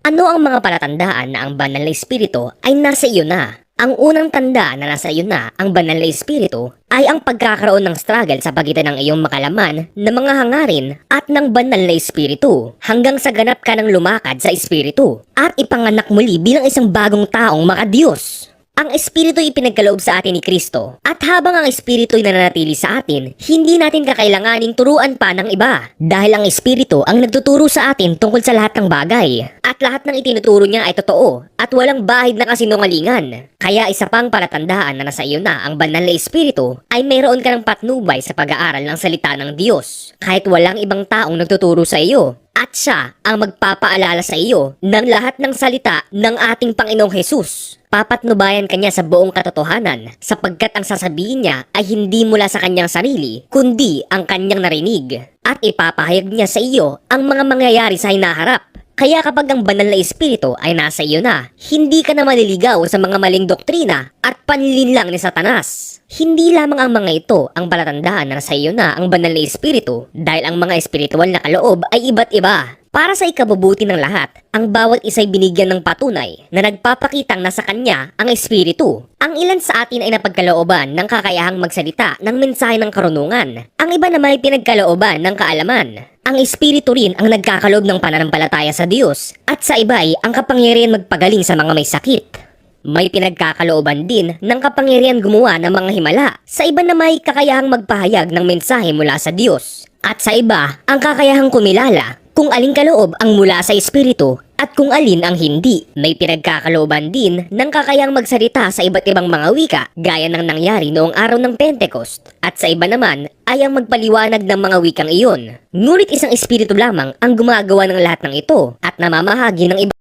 Ano ang mga palatandaan na ang banal na espiritu ay nasa iyo na? Ang unang tanda na nasa iyo na ang banal na espiritu ay ang pagkakaroon ng struggle sa pagitan ng iyong makalaman na mga hangarin at ng banal na espiritu hanggang sa ganap ka ng lumakad sa espiritu at ipanganak muli bilang isang bagong taong makadiyos. Ang Espiritu ay pinagkaloob sa atin ni Kristo. At habang ang Espiritu ay nananatili sa atin, hindi natin kakailanganing turuan pa ng iba. Dahil ang Espiritu ang nagtuturo sa atin tungkol sa lahat ng bagay. At lahat ng itinuturo niya ay totoo at walang bahid na kasinungalingan. Kaya isa pang palatandaan na nasa iyo na ang banal na Espiritu ay mayroon ka ng patnubay sa pag-aaral ng salita ng Diyos. Kahit walang ibang taong nagtuturo sa iyo. At siya ang magpapaalala sa iyo ng lahat ng salita ng ating Panginoong Hesus. Papatnubayan kanya sa buong katotohanan sapagkat ang sasabihin niya ay hindi mula sa kanyang sarili kundi ang kanyang narinig at ipapahayag niya sa iyo ang mga mangyayari sa hinaharap. Kaya kapag ang banal na espiritu ay nasa iyo na, hindi ka na maliligaw sa mga maling doktrina at panlilinlang ni Satanas. Hindi lamang ang mga ito ang palatandaan na nasa iyo na ang banal na espiritu dahil ang mga espiritual na kaloob ay iba't iba. Para sa ikabubuti ng lahat, ang bawat isa'y binigyan ng patunay na nagpapakitang nasa kanya ang espiritu. Ang ilan sa atin ay napagkalooban ng kakayahang magsalita ng mensahe ng karunungan. Ang iba naman ay pinagkalooban ng kaalaman. Ang espiritu rin ang nagkakaloob ng pananampalataya sa Diyos at sa iba ay ang kapangyarihan magpagaling sa mga may sakit. May pinagkakalooban din ng kapangyarihan gumawa ng mga himala. Sa iba na may kakayahang magpahayag ng mensahe mula sa Diyos. At sa iba, ang kakayahang kumilala kung aling kaloob ang mula sa Espiritu at kung alin ang hindi. May pinagkakalooban din ng kakayang magsalita sa iba't ibang mga wika gaya ng nangyari noong araw ng Pentecost. At sa iba naman ay ang magpaliwanag ng mga wikang iyon. Ngunit isang espiritu lamang ang gumagawa ng lahat ng ito at namamahagi ng iba